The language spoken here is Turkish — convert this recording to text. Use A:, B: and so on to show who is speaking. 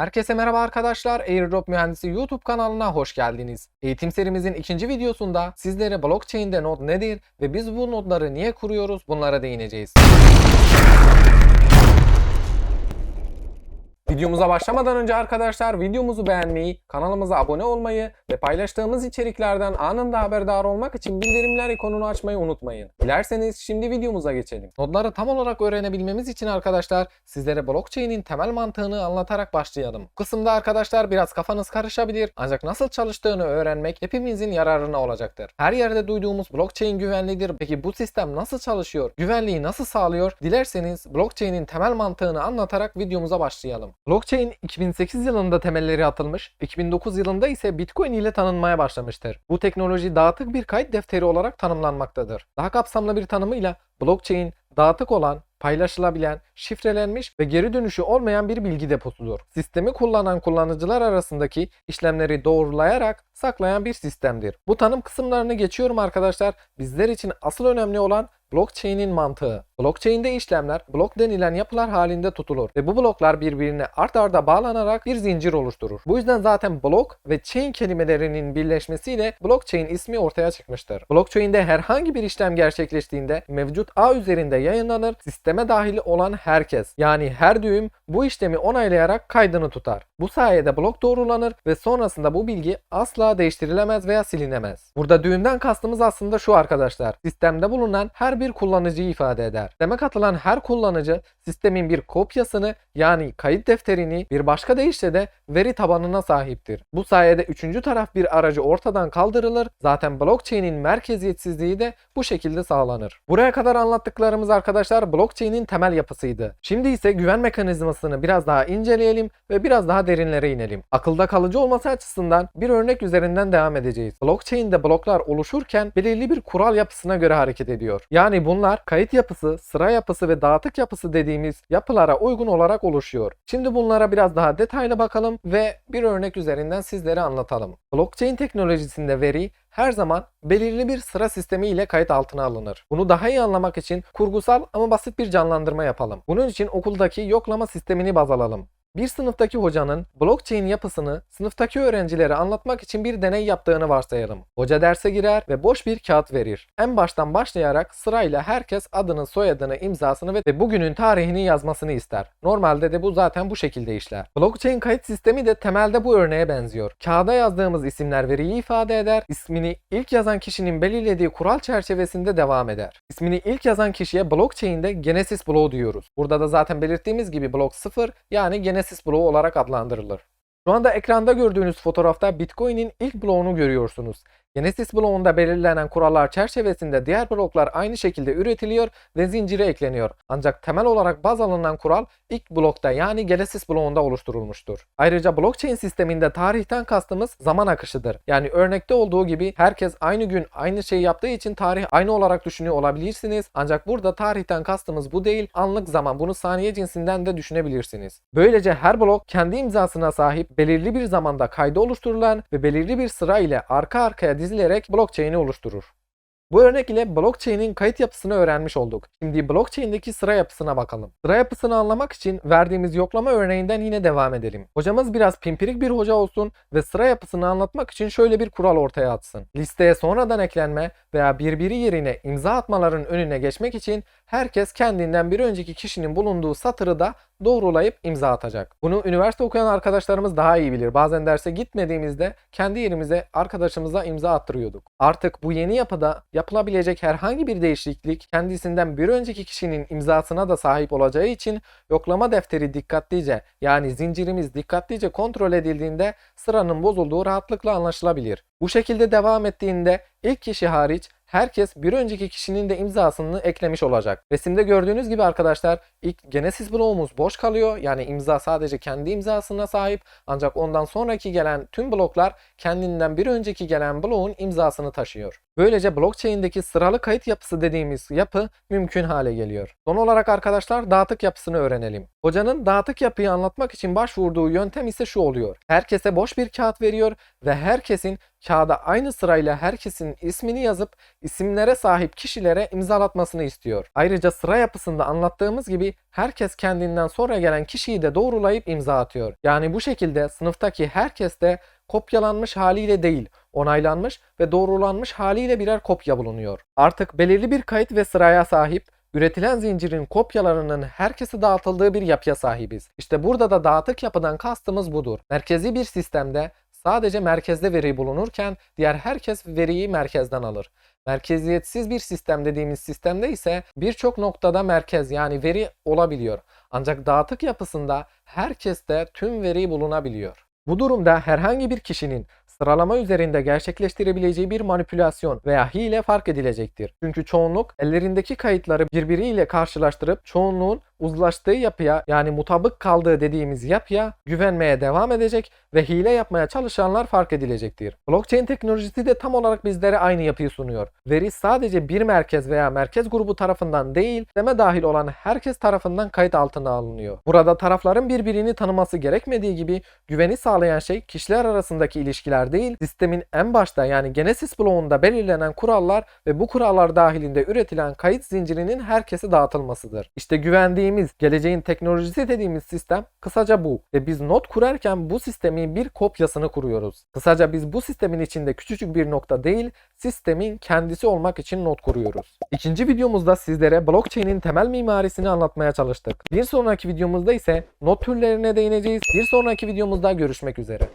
A: Herkese merhaba arkadaşlar. Airdrop Mühendisi YouTube kanalına hoş geldiniz. Eğitim serimizin ikinci videosunda sizlere blockchain'de node nedir ve biz bu nodları niye kuruyoruz bunlara değineceğiz. Videomuza başlamadan önce arkadaşlar videomuzu beğenmeyi, kanalımıza abone olmayı ve paylaştığımız içeriklerden anında haberdar olmak için bildirimler ikonunu açmayı unutmayın. Dilerseniz şimdi videomuza geçelim. Nodları tam olarak öğrenebilmemiz için arkadaşlar sizlere blockchain'in temel mantığını anlatarak başlayalım. Bu kısımda arkadaşlar biraz kafanız karışabilir ancak nasıl çalıştığını öğrenmek hepimizin yararına olacaktır. Her yerde duyduğumuz blockchain güvenlidir. Peki bu sistem nasıl çalışıyor? Güvenliği nasıl sağlıyor? Dilerseniz blockchain'in temel mantığını anlatarak videomuza başlayalım. Blockchain 2008 yılında temelleri atılmış, 2009 yılında ise Bitcoin ile tanınmaya başlamıştır. Bu teknoloji dağıtık bir kayıt defteri olarak tanımlanmaktadır. Daha kapsamlı bir tanımıyla blockchain dağıtık olan, paylaşılabilen, şifrelenmiş ve geri dönüşü olmayan bir bilgi deposudur. Sistemi kullanan kullanıcılar arasındaki işlemleri doğrulayarak saklayan bir sistemdir. Bu tanım kısımlarını geçiyorum arkadaşlar. Bizler için asıl önemli olan blockchain'in mantığı. Blockchain'de işlemler blok denilen yapılar halinde tutulur ve bu bloklar birbirine art arda bağlanarak bir zincir oluşturur. Bu yüzden zaten blok ve chain kelimelerinin birleşmesiyle blockchain ismi ortaya çıkmıştır. Blockchain'de herhangi bir işlem gerçekleştiğinde mevcut ağ üzerinde yayınlanır, sisteme dahil olan herkes yani her düğüm bu işlemi onaylayarak kaydını tutar. Bu sayede blok doğrulanır ve sonrasında bu bilgi asla değiştirilemez veya silinemez. Burada düğümden kastımız aslında şu arkadaşlar. Sistemde bulunan her bir kullanıcıyı ifade eder. Sisteme katılan her kullanıcı sistemin bir kopyasını yani kayıt defterini bir başka deyişle de veri tabanına sahiptir. Bu sayede üçüncü taraf bir aracı ortadan kaldırılır. Zaten blockchain'in merkeziyetsizliği de bu şekilde sağlanır. Buraya kadar anlattıklarımız arkadaşlar blockchain'in temel yapısıydı. Şimdi ise güven mekanizmasını biraz daha inceleyelim ve biraz daha derinlere inelim. Akılda kalıcı olması açısından bir örnek üzerinden devam edeceğiz. Blockchain'de bloklar oluşurken belirli bir kural yapısına göre hareket ediyor. Yani bunlar kayıt yapısı, sıra yapısı ve dağıtık yapısı dediğimiz yapılara uygun olarak oluşuyor. Şimdi bunlara biraz daha detaylı bakalım ve bir örnek üzerinden sizlere anlatalım. Blockchain teknolojisinde veri her zaman belirli bir sıra sistemi ile kayıt altına alınır. Bunu daha iyi anlamak için kurgusal ama basit bir canlandırma yapalım. Bunun için okuldaki yoklama sistemini baz alalım. Bir sınıftaki hocanın blockchain yapısını sınıftaki öğrencilere anlatmak için bir deney yaptığını varsayalım. Hoca derse girer ve boş bir kağıt verir. En baştan başlayarak sırayla herkes adını, soyadını, imzasını ve bugünün tarihini yazmasını ister. Normalde de bu zaten bu şekilde işler. Blockchain kayıt sistemi de temelde bu örneğe benziyor. Kağıda yazdığımız isimler veriyi ifade eder. İsmini ilk yazan kişinin belirlediği kural çerçevesinde devam eder. İsmini ilk yazan kişiye blockchain'de Genesis bloğu diyoruz. Burada da zaten belirttiğimiz gibi blok 0 yani Genesis Genesis bloğu olarak adlandırılır. Şu anda ekranda gördüğünüz fotoğrafta Bitcoin'in ilk bloğunu görüyorsunuz. Genesis bloğunda belirlenen kurallar çerçevesinde diğer bloklar aynı şekilde üretiliyor ve zincire ekleniyor. Ancak temel olarak baz alınan kural ilk blokta yani Genesis bloğunda oluşturulmuştur. Ayrıca blockchain sisteminde tarihten kastımız zaman akışıdır. Yani örnekte olduğu gibi herkes aynı gün aynı şeyi yaptığı için tarih aynı olarak düşünüyor olabilirsiniz. Ancak burada tarihten kastımız bu değil, anlık zaman. Bunu saniye cinsinden de düşünebilirsiniz. Böylece her blok kendi imzasına sahip belirli bir zamanda kayda oluşturulan ve belirli bir sıra ile arka arkaya dizilerek blockchain'i oluşturur. Bu örnek ile blockchain'in kayıt yapısını öğrenmiş olduk. Şimdi blockchain'deki sıra yapısına bakalım. Sıra yapısını anlamak için verdiğimiz yoklama örneğinden yine devam edelim. Hocamız biraz pimpirik bir hoca olsun ve sıra yapısını anlatmak için şöyle bir kural ortaya atsın. Listeye sonradan eklenme veya birbiri yerine imza atmaların önüne geçmek için herkes kendinden bir önceki kişinin bulunduğu satırı da doğrulayıp imza atacak. Bunu üniversite okuyan arkadaşlarımız daha iyi bilir. Bazen derse gitmediğimizde kendi yerimize arkadaşımıza imza attırıyorduk. Artık bu yeni yapıda yapılabilecek herhangi bir değişiklik kendisinden bir önceki kişinin imzasına da sahip olacağı için yoklama defteri dikkatlice yani zincirimiz dikkatlice kontrol edildiğinde sıranın bozulduğu rahatlıkla anlaşılabilir. Bu şekilde devam ettiğinde ilk kişi hariç herkes bir önceki kişinin de imzasını eklemiş olacak. Resimde gördüğünüz gibi arkadaşlar ilk Genesis bloğumuz boş kalıyor. Yani imza sadece kendi imzasına sahip. Ancak ondan sonraki gelen tüm bloklar kendinden bir önceki gelen bloğun imzasını taşıyor. Böylece blockchain'deki sıralı kayıt yapısı dediğimiz yapı mümkün hale geliyor. Son olarak arkadaşlar dağıtık yapısını öğrenelim. Hocanın dağıtık yapıyı anlatmak için başvurduğu yöntem ise şu oluyor. Herkese boş bir kağıt veriyor ve herkesin kağıda aynı sırayla herkesin ismini yazıp isimlere sahip kişilere imzalatmasını istiyor. Ayrıca sıra yapısında anlattığımız gibi herkes kendinden sonra gelen kişiyi de doğrulayıp imza atıyor. Yani bu şekilde sınıftaki herkes de kopyalanmış haliyle değil, onaylanmış ve doğrulanmış haliyle birer kopya bulunuyor. Artık belirli bir kayıt ve sıraya sahip üretilen zincirin kopyalarının herkese dağıtıldığı bir yapıya sahibiz. İşte burada da dağıtık yapıdan kastımız budur. Merkezi bir sistemde sadece merkezde veri bulunurken diğer herkes veriyi merkezden alır. Merkeziyetsiz bir sistem dediğimiz sistemde ise birçok noktada merkez yani veri olabiliyor. Ancak dağıtık yapısında herkeste tüm veri bulunabiliyor. Bu durumda herhangi bir kişinin sıralama üzerinde gerçekleştirebileceği bir manipülasyon veya hile fark edilecektir. Çünkü çoğunluk ellerindeki kayıtları birbiriyle karşılaştırıp çoğunluğun uzlaştığı yapıya yani mutabık kaldığı dediğimiz yapıya güvenmeye devam edecek ve hile yapmaya çalışanlar fark edilecektir. Blockchain teknolojisi de tam olarak bizlere aynı yapıyı sunuyor. Veri sadece bir merkez veya merkez grubu tarafından değil, sisteme dahil olan herkes tarafından kayıt altına alınıyor. Burada tarafların birbirini tanıması gerekmediği gibi güveni sağlayan şey kişiler arasındaki ilişkiler değil, sistemin en başta yani Genesis bloğunda belirlenen kurallar ve bu kurallar dahilinde üretilen kayıt zincirinin herkese dağıtılmasıdır. İşte güvendiğimiz, geleceğin teknolojisi dediğimiz sistem kısaca bu ve biz not kurarken bu sistemin bir kopyasını kuruyoruz. Kısaca biz bu sistemin içinde küçücük bir nokta değil, sistemin kendisi olmak için not kuruyoruz. İkinci videomuzda sizlere blockchain'in temel mimarisini anlatmaya çalıştık. Bir sonraki videomuzda ise not türlerine değineceğiz. Bir sonraki videomuzda görüşmek üzere.